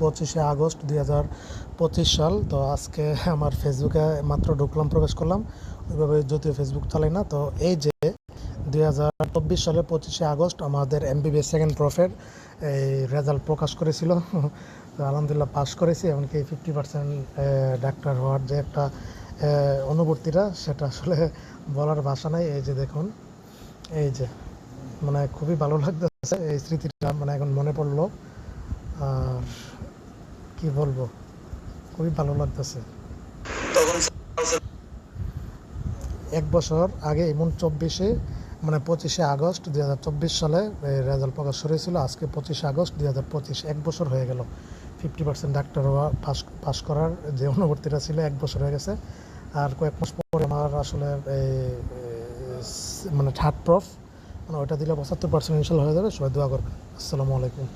পঁচিশে আগস্ট দুই হাজার পঁচিশ সাল। তো আজকে আমার ফেসবুকে মাত্র ঢুকলাম, প্রবেশ করলাম। ওইভাবে যদিও ফেসবুক চালাই না, তো এই যে দুই হাজার চব্বিশ সালে পঁচিশে আগস্ট আমাদের এমবিবিএস সেকেন্ড প্রফের এই রেজাল্ট প্রকাশ করেছিল। তো আলহামদুলিল্লাহ পাস করেছি, এমনকি ফিফটি পার্সেন্ট ডাক্তার হওয়ার যে একটা অনুভূতিটা, সেটা আসলে বলার ভাষা নাই। এই যে দেখুন, এই যে মানে খুবই ভালো লাগতেছে। এই স্মৃতিটা মানে এখন মনে পড়ল। আর কি বলব? খুবই ভালো লাগতেছে। এক বছর আগে এমন চব্বিশে মানে পঁচিশে আগস্ট দুই হাজার চব্বিশ সালে রেজাল্ট প্রকাশ হয়েছিল আজকে পঁচিশে আগস্ট দুই হাজার পঁচিশ এক বছর হয়ে গেল। ফিফটি পার্সেন্ট ডাক্তার হওয়া পাস পাস করার যে অনুভূতিটা ছিল এক বছর হয়ে গেছে। আর কয়েক মাস পরে আমার আসলে এই, মানে থার্ড প্রফ মানে ওইটা দিলে পঁচাত্তর পার্সেন্ট ইনশাল হয়ে যাবে। সবাই দোয়া করবেন। আসসালামু আলাইকুম।